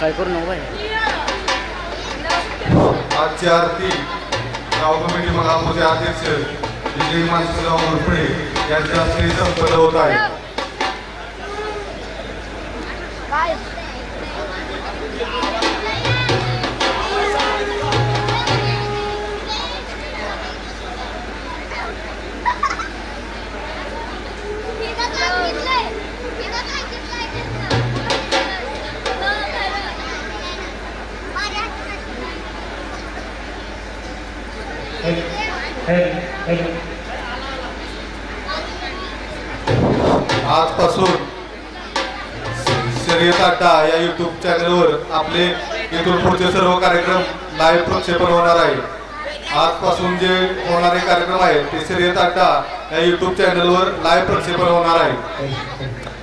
काय करू नको आजची आरती गाव कमिटी महापूरचे अध्यक्ष विजय मानसीराव घोरपडे यांच्या हस्ते संपन्न होत आहे. चॅनलवर आपले इथून पुढचे सर्व कार्यक्रम लाईव्ह प्रक्षेपण होणार आहे. आजपासून जे होणारे कार्यक्रम आहेत ते शर्यत अड्डा या युट्यूब चॅनलवर लाईव्ह प्रक्षेपण होणार आहे.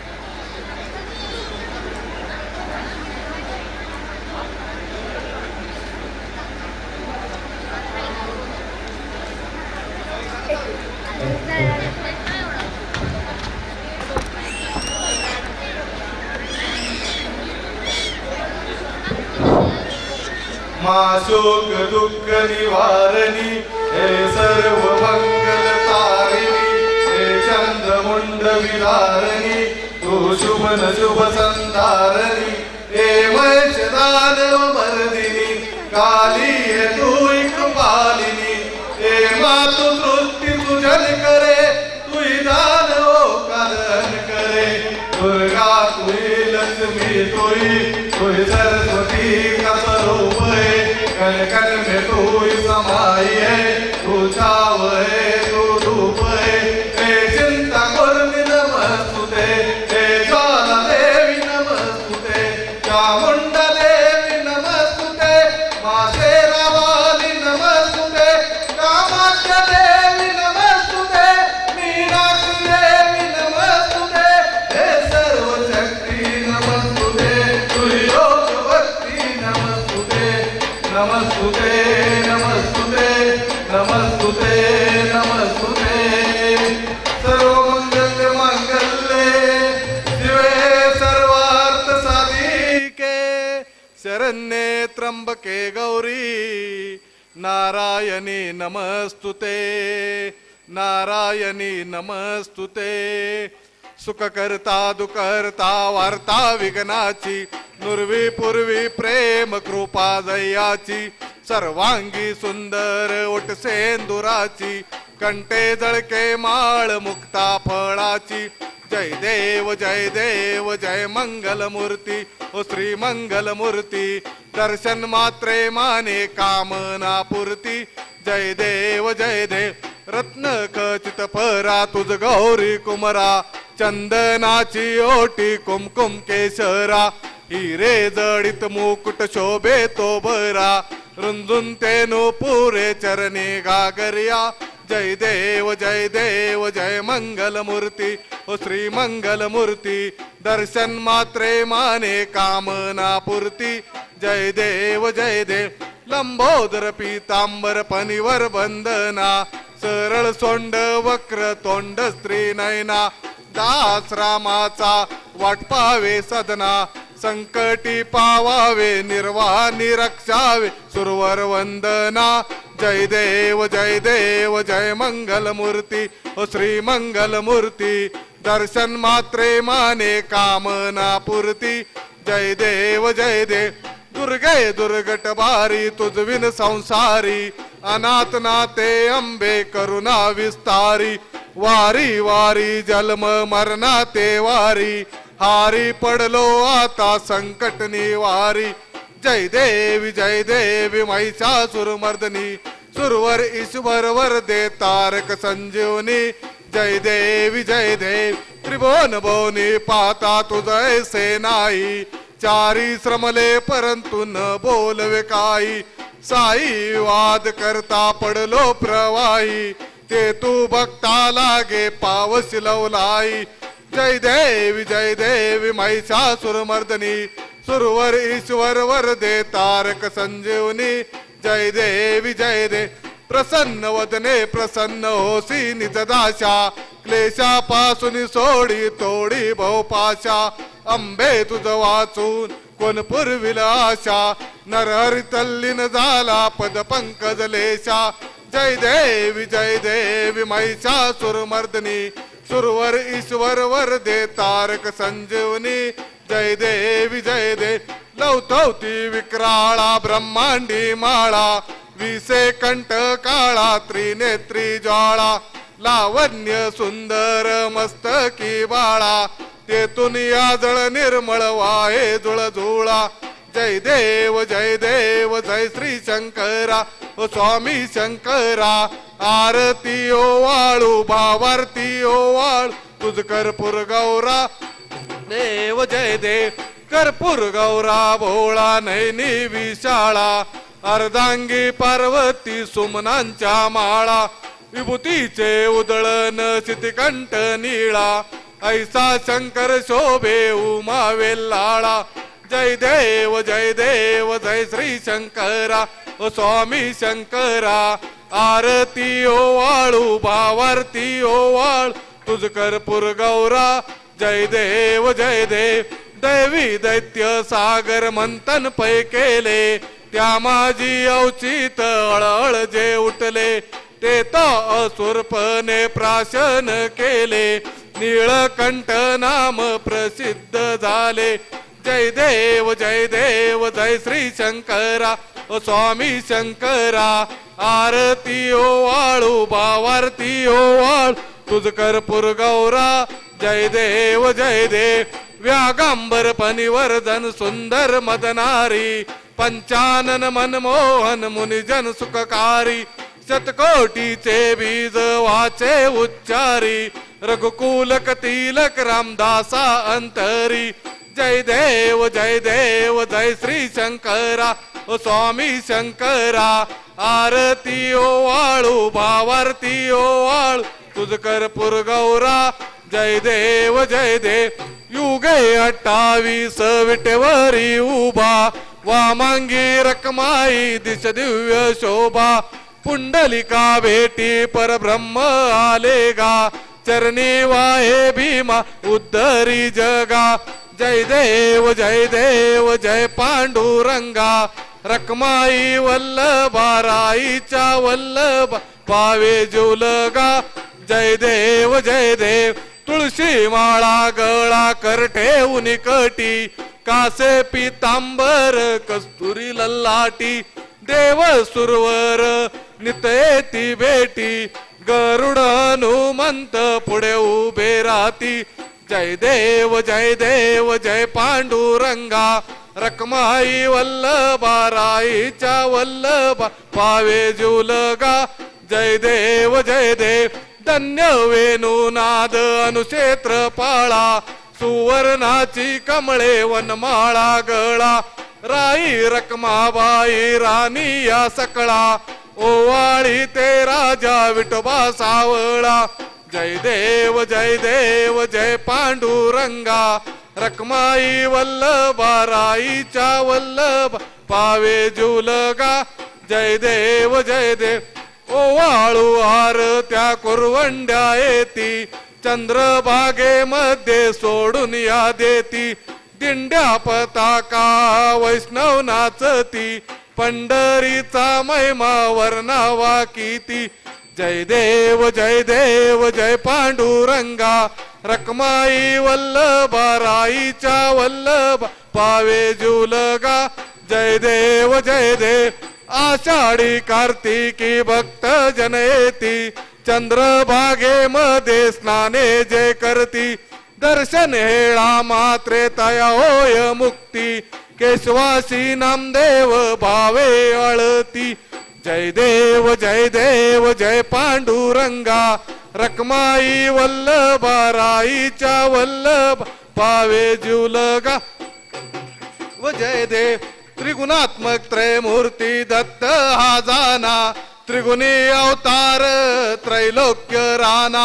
माशोक दुःख निवारणी हे सर्व मंगल तारिणी हे चंद्रमुंड विदारणी तू शुभ न शुभ संधारणी हे महेश दानव मर्दिनी काली हे तू कृपालिनी हे मातु तृप्ती तुझन करे तुई दानव कारण करे दुर्गा तुई लक्ष्मी तुई तुई सरस्वती का स्वरूप है कण कण में तू समाई है तू नारायणी नमस्तुते नारायणी नमस्तुते. सुखकर्ता दुखर्ता वार्ता विघ्नाची नुर्वी पूर्वी प्रेम कृपा दयाची सर्वांगी सुंदर ओट सेंदुराची कंटे जळके माळ मुक्ता फळाची. जय देव जय देव जय मंगल मूर्ती ओ श्री मंगल मूर्ती दर्शन मात्रे माने कामना पूर्ती जय देव जय देव रत्न खचित परा तुझ गौरी कुमरा. चंदनाची ओटी कुमकुम केशरा हिरे जडित मुकुट शोभे तो बरा. रुंजून तेनु पुरे चरणे गागरिया जय देव जय देव जय मंगल मूर्ती ओ हो श्री मंगल मूर्ती दर्शन मात्रे माने कामना पूर्ती. जय देव जय देव. लंबोदर पीतांबर पनिवर बंदना सरळ सोंड वक्र तोंड स्त्री नयना. दास रामाचा वाटपावे सदना. संकटी पावावे निर्वाणी रक्षावे सुरवर वंदना. जय देव जय देव जय मंगल मूर्ती ओ श्री मंगल मूर्ती दर्शन मात्रे माने कामना पूर्ती जय देव जय देव दुर्गे दुर्गट बारी तुझविन संसारी. अनाथ नाते अंबे करुणा विस्तारी. वारी वारी जन्म मरणा ते वारी. हारी पडलो आता संकट निवारी. जय देवी जय देवी महिषासुर मर्दनी सुरवर ईश्वर वर दे तारक संजीवनी. जय देव जय देव. त्रिभुवन भोनी पाहता तुझ ऐसे नाही. चारी श्रमले परंतु न बोलवे काही. साई वाद करता पडलो प्रवाही. ते तू भक्ता लागे पावस लवलाई. जय देव जय देव महिषासुर मर्दनी. सुरवर ईश्वर वर दे तारक संजीवनी. जय देवी जय देव प्रसन्न वदने प्रसन्न होसी निजदाशा क्लेशापासून सोडी तोडी बहुपाशा. अंबे तुझ वाचून कोण पुरविल आशा? नरहरी तल्लीन झाला पद पंकज लेशा. जय देवी जय देवी महिषा सुरमर्दनी. सुरवर ईश्वर वर दे तारक संजीवनी. जय देवी जय दे लवतवती विक्राळा ब्रह्मांडी माळा. विसे कंठ काळा त्रिनेत्री ज्वाळा लावण्य सुंदर मस्तकी बाळा. तेथून आजळ निर्मळ वाहे जुळजुळा. जय देव जय देव जय श्री शंकरा. ओ स्वामी शंकरा आरती ओ वाळू भावारती ओ वाळ. तुझ कर्पूर गौरा देव जय देव कर्पूर गौरा भोळा नैनी विशाळा. अर्धांगी पार्वती सुमनांच्या माळा विभूतीचे उदळन सितिकंठ निळा ऐसा शंकर शोभे उमा वेल्लाळा जय देव जय देव जय श्री शंकरा ओ स्वामी शंकरा. आरती ओ वाळू भावारती ओ वाळ तुझ कर्पूर गौरा. जय देव जय देव दैवी दैत्य सागर मंथन पै केले त्या माझी अवचित अळअळ जे उठले ते तो असुरपणे प्राशन केले. निळकंठ नाम प्रसिद्ध झाले. जय देव जय देव जय श्री शंकरा ओ स्वामी शंकरा. आरती ओ वाळू भावारती ओ वाळ. तुझ कर्पूर गौरा जय देव जय देव व्यागांबर पनिवर्धन सुंदर मदनारी. पंचानन मनमोहन मुनिजन सुखकारी शतकोटीचे बीज वाचे उच्चारी रघुकुलक तिलक रामदासा अंतरी. जय देव जय देव जय श्री शंकरा ओ स्वामी शंकरा. आरती ओ वाळू भावारती ओ वाळू तुझ करपूर गौरा जय देव जय देव युगे अठ्ठावीस विटेवरी उभा. वामांगी रकमाई दिश दिव्य शोभा पुंडलिका भेटी परब्रह्म आलेगा चरणी वाहे भीमा उद्धरी जगा जय देव जय देव जय पांडुरंगा रकमाई वल्लभा राईचा वल्लभ पावे जुलगा जय देव जय देव तुळशी माळा गळा करठे उनिकटी कासे पितांबर कस्तुरी लल्लाटी देव सुरवर नितयेती भेटी गरुड हनुमंत पुढे उभे राहती. जय देव जय देव जय पांडुरंगा रकमाई वल्लभा राईच्या वल्लभा पावे जुलगा जय देव जय देव धन्य वेणुनाद अनुक्षेत्र पाळा. सुवर्णाची कमळे वनमाळा गळा. राई रकमाबाई राणी या सकळा. ओवाळी ते राजा विठोबा सावळा. जय देव जय देव जय पांडुरंगा. रकमाई वल्लभा राईच्या वल्लभ. पावे जुलगा. जय देव जय देव. ओवाळू आर त्या कुरवंड्या येती. चंद्रभागेमध्ये सोडून या देती. दिंड्या पताका वैष्णव नाचती. पंढरीचा महिमा वर्णावा किती जय देव जय देव जय पांडुरंगा. रकमाई वल्लभा राईच्या वल्लभ. पावे जुलगा. जय देव जय देव आषाढी कार्तिकी भक्त जन चंद्रभागे चंद्रभागेमध्ये स्नाने जे करती दर्शन हेळा मात्रे तया होय मुक्ती. केशवासी नामदेव भावे अळती. जय देव जय देव जय पांडुरंगा. रकमाई वल्लभा राईच्या वल्लभ पावे जीवलगा. व जय देव त्रिगुणात्मक त्रयमूर्ती दत्त हा जाना. त्रिगुणी अवतार त्रैलोक्य राणा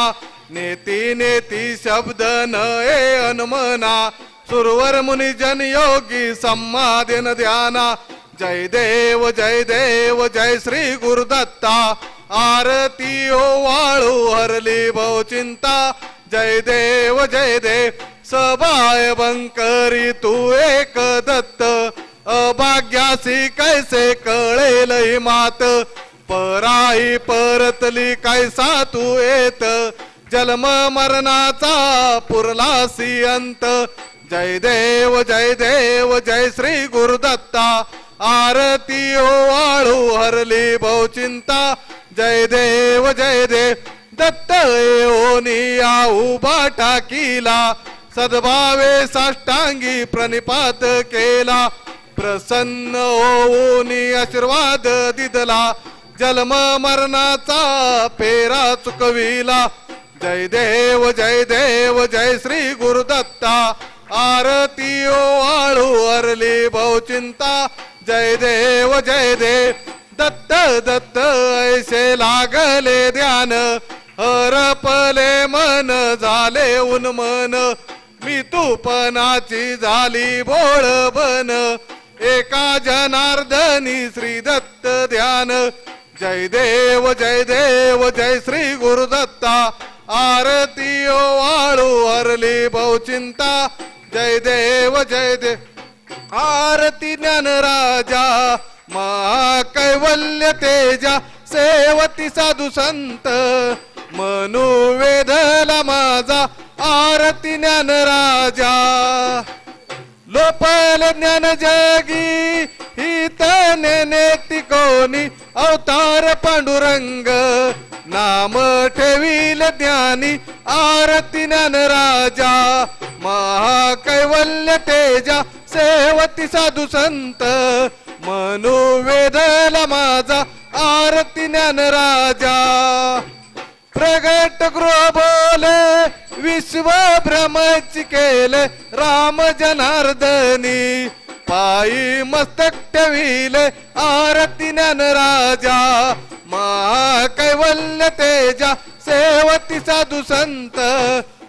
नेती नेती शब्द न ए अनमना सुरवर मुनी जन योगी सम्मादिन ध्याना जय देव जय देव जय श्री गुरुदत्ता आरती ओ वाळू हरली भव चिंता जय देव जय देव सबाय बंकरी तू एक दत्त अभाग्यासी कैसे कळेल मात पराई परतली कैसा तू येत? जन्म मरणाचा पुरलासी अंत. जय देव जय देव जय श्री गुरुदत्ता. आरती वाळू हरली बहु चिंता. जय देव जय देव दत्त ओनिया उभा टाकीला. सद्भावे साष्टांगी प्रणिपात केला. प्रसन्न होऊन आशीर्वाद दिदला. जन्म मरणाचा पेरा चुकविला. जय देव जय देव जय श्री गुरुदत्ता. आरती ओवाळू अरली बहुचिंता जय देव जय देव दत्त दत्त ऐसे लागले ध्यान. हरपले मन झाले उन्मन. मी तूपनाची झाली बोळ बन एका जनार्दनी श्री दत्त ध्यान. जय देव जय देव जय श्री गुरुदत्ता. आरती ओवाळू हरली बहुचिंता जय देव जय देव आरती ज्ञान राजा. कैवल्य तेजा सेवती साधू संत. मनु वेधला माझा आरती ज्ञान राजा. लोपल ज्ञान जगी हित नेने कोणी? अवतार पांडुरंग. नाम ठेवील ज्ञानी आरती ज्ञान राजा महाकैवल्य तेजा सेवती साधू संत. मनु वेदला माझा आरती ज्ञान राजा प्रगट गृह बोले विश्व भ्रमच केले राम जनार्दनी. पायी मस्तक ठेविले आरती ज्ञान राजा. महाकैवल्य तेजा सेवती साधू संत.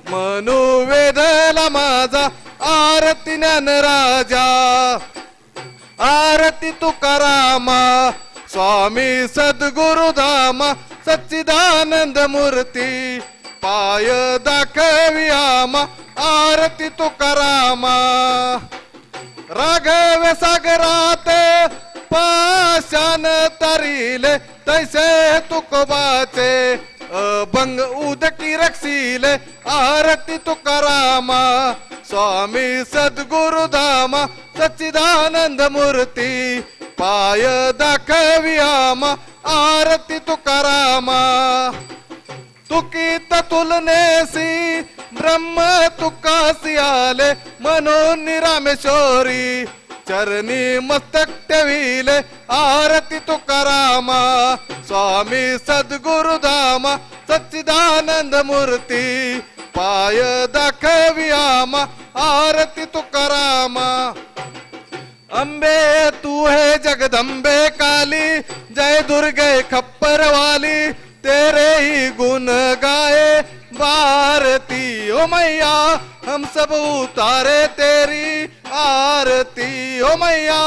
मनु वेदला माझा आरती ज्ञान राजा. आरती तुकारामा स्वामी सद्गुरुधामा सच्चिदानंद मूर्ती. पाय दाखवी आमा आरती तुकारामा. राघव सागरात पाशान तरिले तैसे तुकोबाचे अभंग उदकी रक्षील आरती तुकारामा स्वामी सद्गुरुधामा सच्चिदानंद मूर्ती पाय दाखवियामा आरती तुकारामा. तुकीत तुलनेसी ब्रह्म तुकासी आले म्हणून रामेश्वरी चरणी मस्तक ठेविले आरती तुकारामा. स्वामी सद्गुरुधामा सच्चिदानंद मूर्ती. पाय दाखवी आमा आरती तुकारामा. अंबे तू है जगदंबे काली जय दुर्गे खप्परवाली. तेरे ही गुण गाए भारती ओ मैया, हम सब उतारे तेरी आरती। ओ मैया,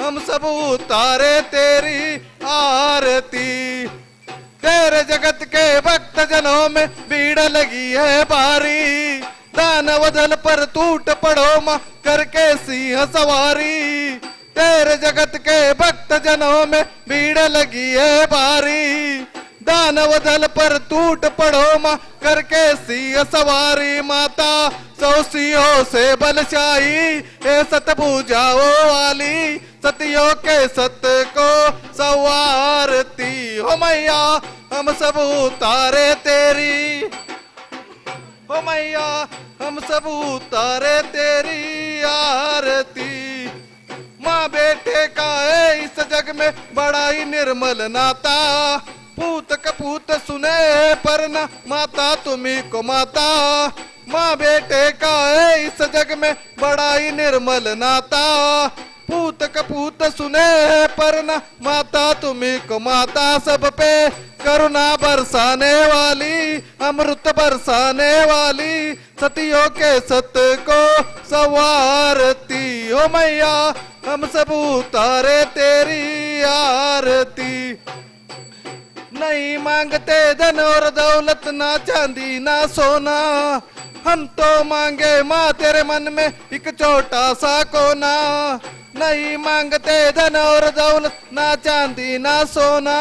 हम सब उतारे तेरी आरती। तेरे जगत के भक्त जनों में भीड़ लगी है भारी। दानव दल पर टूट पड़ो माँ, करके सिंह सवारी। तेरे जगत के भक्त जनों में भीड़ लगी है भारी। दानव दल पर टूट पड़ो माँ करके सिंह सवारी माता सौ सिंहों से बलशाही, हे सतभुजाओ वाली, सतियों के सत्य को सवारती हो मैया, हम सब उतारे तेरी। हो मैया, हम सब उतारे तेरी आरती। माँ बेटे का है इस जग में बड़ा ही निर्मल नाता। पूत कपूत सुने पर न माता तुम्ही को माता। माँ बेटे का है इस जग में बड़ा ही निर्मल नाता। पूत, कपूत सुने पर न माता तुम्ही को माता। सब पे करुणा बरसाने वाली, अमृत बरसाने वाली, सतियों के सत्य को सवारती ओ मैया। हम सब उतारे तेरी आरती। नहीं मांगते धन और दौलत, ना चांदी, ना सोना। हम तो मांगे माँ तेरे मन में एक छोटा सा कोना। नहीं मांगते धन और दौलत, ना चांदी, ना सोना।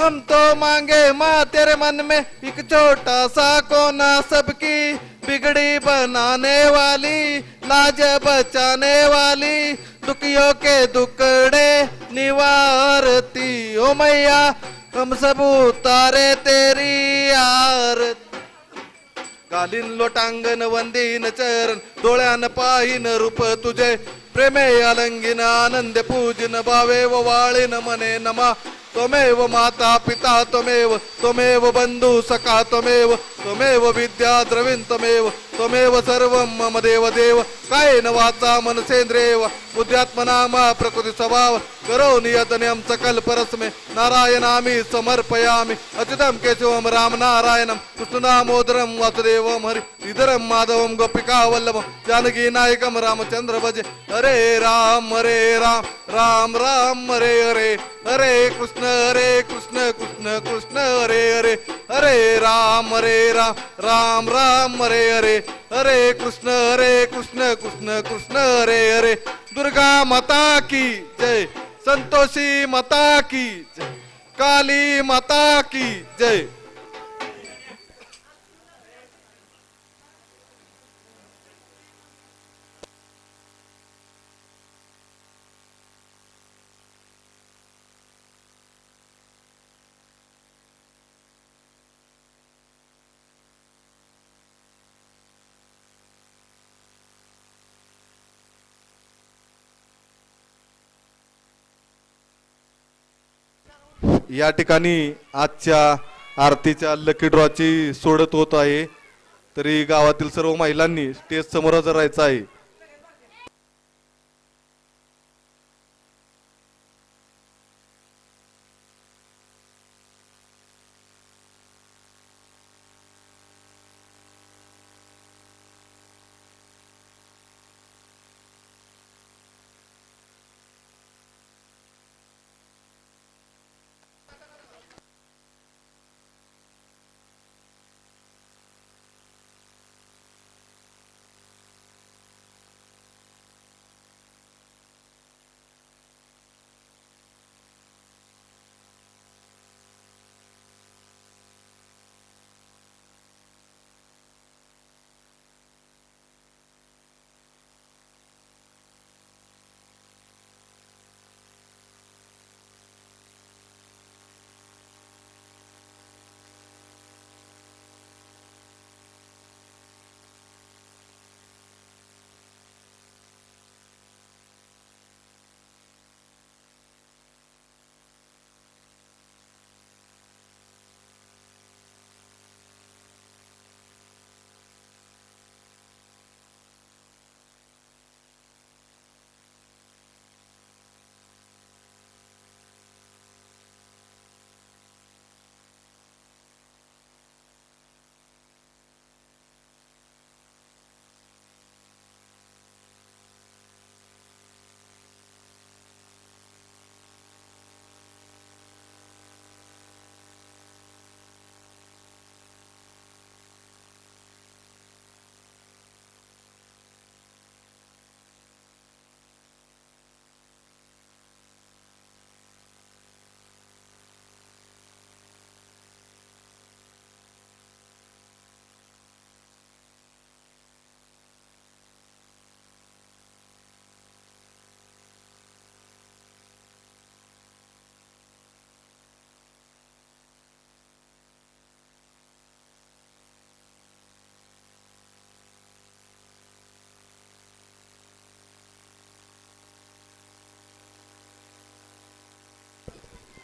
हम तो मांगे माँ तेरे मन में एक छोटा सा कोना। सबकी बिगड़ी बनाने वाली, लाज बचाने वाली, दुखियों के दुकड़े निवारती ओ मैया। हम सब उतारे तेरी आरत। घालीन लोटांगण वंदीन चरण डोळ्यान पाहिन रूप तुझे। प्रेमे अलंगिन आनंद पूजन भावे व वाळीन मने नमा। त्वमेव माता पिता त्वमेव त्वमेव बंधू सखा त्वमेव त्वमेव विद्या द्रविण त्वमेव त्वमेव सर्वं मम देव देव न वाचा मनसेंद्रेव बुद्ध्यात्मनामा प्रकृती स्वभाव करो नियतनियम सकल परस्मे नारायणामि समर्पयामि अच्युतं केशवं राम नारायणं कृष्णनामोदरम वासुदेवं हरि इदरं माधवं गोपिका वल्लभं जानकी नायकम रामचंद्र भजे हरे राम हरे राम राम राम हरे हरे। हरे कृष्ण हरे कृष्ण कृष्ण कृष्ण हरे हरे हरे राम हरे राम राम राम हरे हरे हरे कृष्ण हरे कृष्ण कृष्ण कृष्ण हरे हरे दुर्गा माता की जय संतोषी माता की जय काली माता की जय। या ठिकाणी आजच्या आरतीच्या लकी ड्रॉची सोडत होत आहे. तरी गावातील सर्व महिलांनी स्टेज समोर हजर राहायचं आहे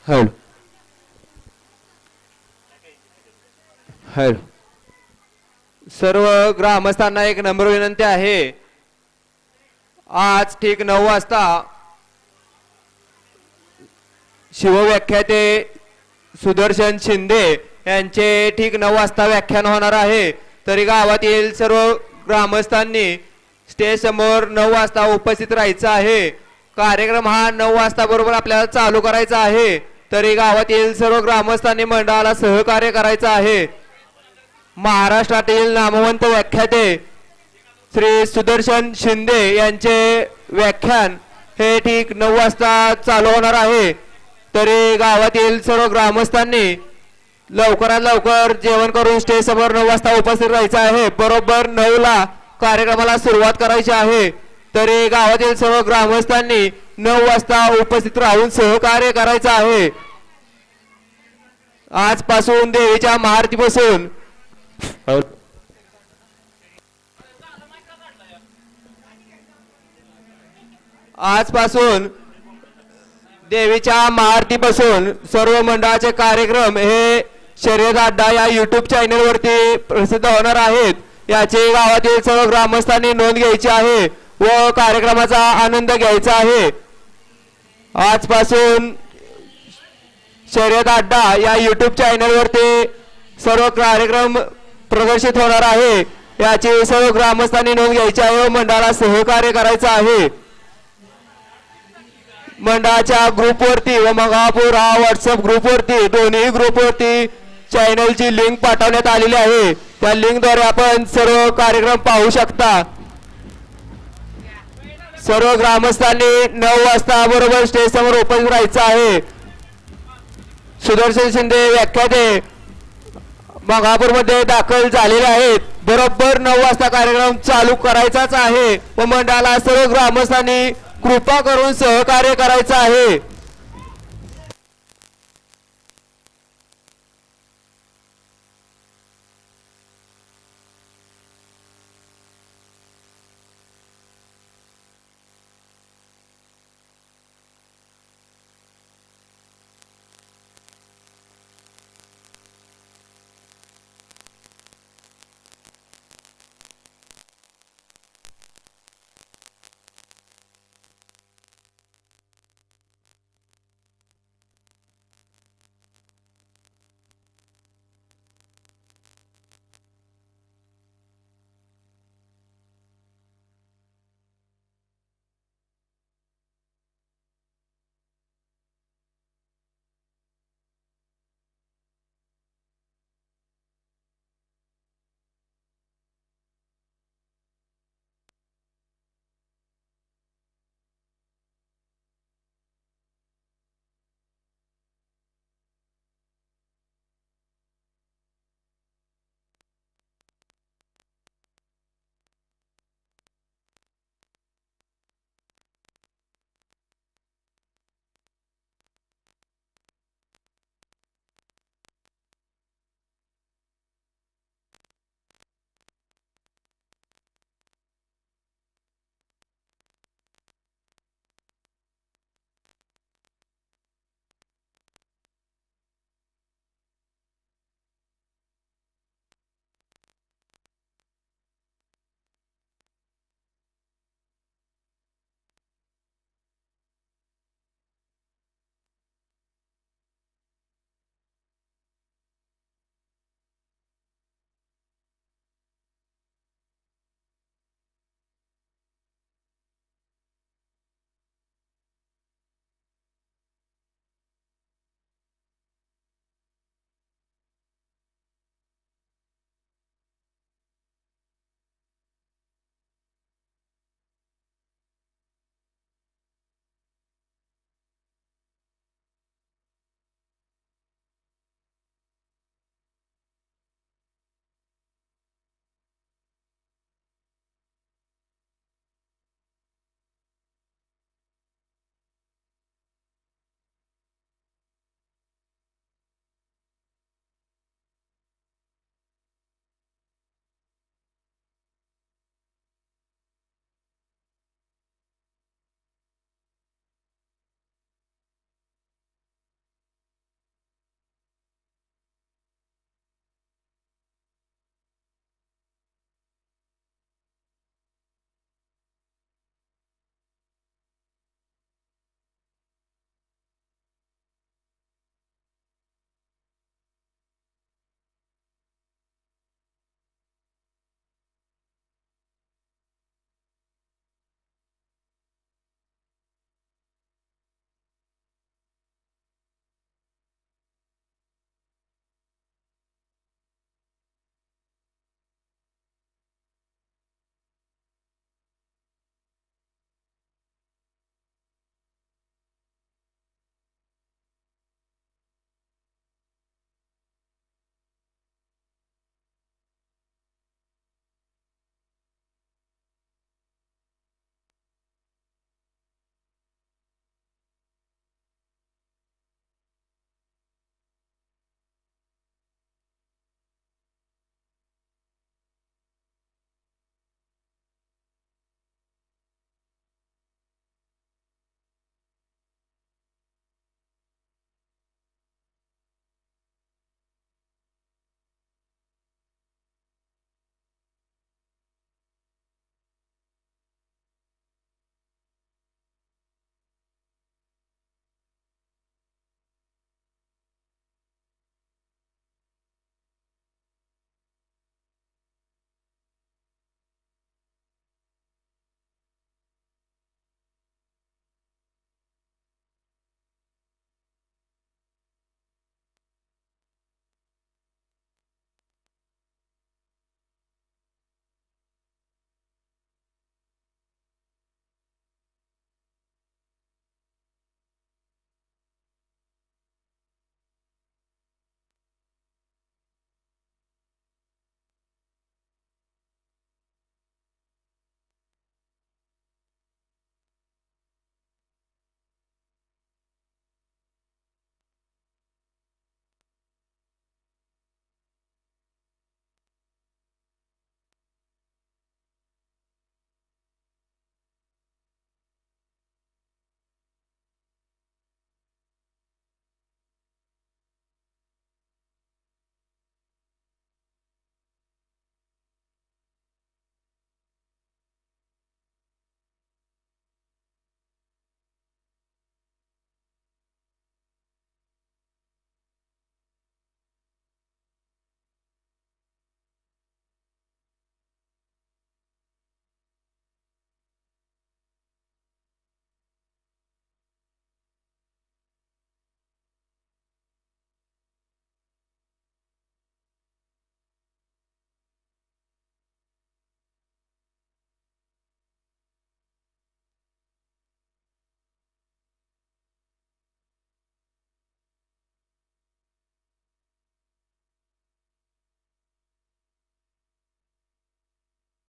हॅलो हॅलो सर्व ग्रामस्थांना एक नम्र विनंती आहे. आज ठीक नऊ वाजता शिवव्याख्याते सुदर्शन शिंदे यांचे ठीक नऊ वाजता व्याख्यान होणार आहे. तरी गावातील सर्व ग्रामस्थांनी स्टेज समोर नऊ वाजता उपस्थित राहायचं आहे. कार्यक्रम हा नऊ वाजता बरोबर आपल्याला चालू करायचा आहे. तरी गावातील सर्व ग्रामस्थांनी मंडळाला सहकार्य करायचं आहे. महाराष्ट्रातील नामवंत व्याख्याते श्री सुदर्शन शिंदे यांचे व्याख्यान हे ठीक नऊ वाजता चालू होणार आहे. तरी गावातील सर्व ग्रामस्थांनी लवकरात लवकर जेवण करून स्टेज समोर नऊ वाजता उपस्थित राहायचं आहे. बरोबर नऊला कार्यक्रमाला सुरुवात करायची आहे. तरी गावातील सर्व ग्रामस्थांनी नऊ वाजता उपस्थित राहून सहकार्य करायचं आहे. आजपासून देवीच्या महारतीपासून आजपासून देवीच्या महारतीपासून सर्व मंडळाचे कार्यक्रम हे शर्यत अड्डा या युट्यूब चॅनल वरती प्रसिद्ध होणार आहेत. याची गावातील सर्व ग्रामस्थांनी नोंद घ्यायची आहे व कार्यक्रमाचा आनंद घ्यायचा आहे. आजपासून शर्यत अड्डा या यूट्यूब चॅनलवरती सर्व कार्यक्रम प्रदर्शित होणार आहे. याची सर्व ग्रामस्थांनी नोंद घ्यायची आहे व मंडळाला सहकार्य करायचं आहे. मंडळाच्या ग्रुपवरती व मंगापूर हा व्हॉट्सअप ग्रुपवरती दोन्ही ग्रुपवरती चॅनलची लिंक पाठवण्यात आलेली आहे. त्या लिंकद्वारे आपण सर्व कार्यक्रम पाहू शकता. सर्व ग्रामस्थांनी नऊ वाजता बरोबर स्टेज समोर उपस्थित राहायचं आहे. सुदर्शन शिंदे व्याख्याते मध्ये दाखल झालेले आहेत. बरोबर नऊ वाजता कार्यक्रम चालू करायचाच आहे. व मंडळाला सर्व ग्रामस्थांनी कृपा करून सहकार्य करायचं आहे.